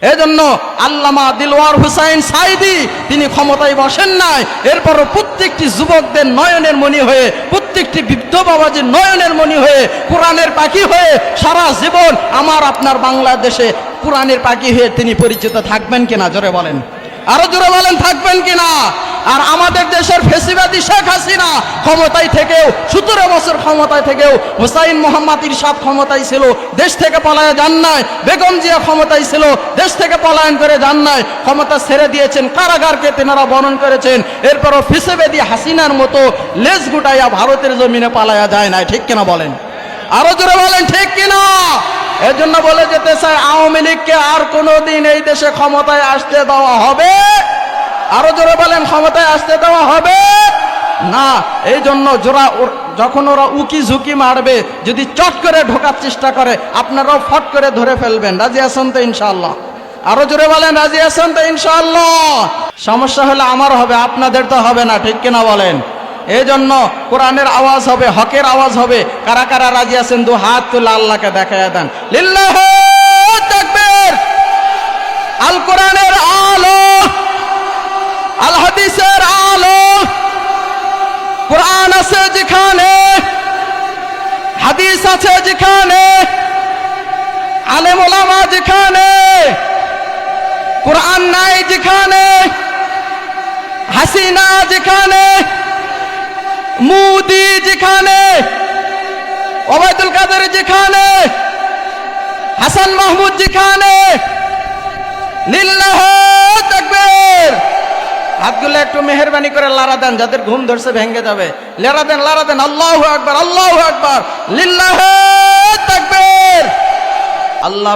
এজন্য আল্লামা দিলওয়ার হুসাইন সাইদি তিনি ক্ষমতায় বসেন নাই। এরপরও প্রত্যেকটি যুবকদের নয়নের মনি হয়ে, প্রত্যেকটি বৃদ্ধ বাবাজির নয়নের মনি হয়ে, কোরআনের পাখি হয়ে সারা জীবন আমার আপনার বাংলাদেশে কোরআনের পাখি হয়ে তিনি পরিচিত থাকবেন কিনা? জোরে বলেন। আরও জোরে বলেন, থাকবেন কিনা? আর আমাদের দেশের ফেসিবাদী শেখ হাসিনা ক্ষমতায় থেকেও, সতেরো বছর ক্ষমতায় থেকেও, হুসাইন মোহাম্মদ ইরশাদ ক্ষমতায় ছিল, দেশ থেকে পলায় যান নাই, বেগম জিয়া ক্ষমতায় ছিল, দেশ থেকে পলায়ন করে যান নাই, ক্ষমতা ছেড়ে দিয়েছেন, কারাগারকে তেনারা বরণ করেছেন, এরপরও ফেসিবাদী হাসিনার মতো লেজ গুটাইয়া ভারতের জমিনে পালায়া যায় না ঠিক কিনা বলেন? আরও জোরে বলেন, ঠিক কিনা? জন্য বলে যেতে চাই, আওয়ামী লীগকে আর কোনোদিন এই দেশে ক্ষমতায় আসতে দেওয়া হবে আরও জোরে বলেন, ক্ষমতায় আসতে দেওয়া হবে? না, এই জন্য জোরা যখন ওরা উকি ঝুঁকি মারবে, যদি চট করে ঢোকার চেষ্টা করে, আপনারাও ফট করে ধরে ফেলবেন। রাজি আছেন তো ইনশাল্লাহ আরও জোরে বলেন, রাজি আছেন তো ইনশাল্লাহ সমস্যা হলে আমার হবে, আপনাদের তো হবে না, ঠিক কিনা বলেন? এই জন্য কোরআনের আওয়াজ হবে, হকের আওয়াজ হবে। কারা কারা রাজি আছেন, দু হাত তুলে আল্লাহকে দেখায় দেন। লিল্লাহ! আছে যেখানে, হাদিস আছে যেখানে আলেম ওলামা যেখানে, কোরআন নাই যেখানে, হাসিনা যেখানে, মুদি যেখানে, ওবায়দুল কাদের যেখানে, হাসান মাহমুদ যেখানে, লিল্লাহ তাকবীর হাতগুলো একটু মেহরবানি করে লারা দেন, যাদের ঘুম ধরছে ভেঙে যাবে। লারা দেন লারা দেন, আল্লাহ আকবার আল্লাহ আকবার। লিল্লাহ আল্লাহ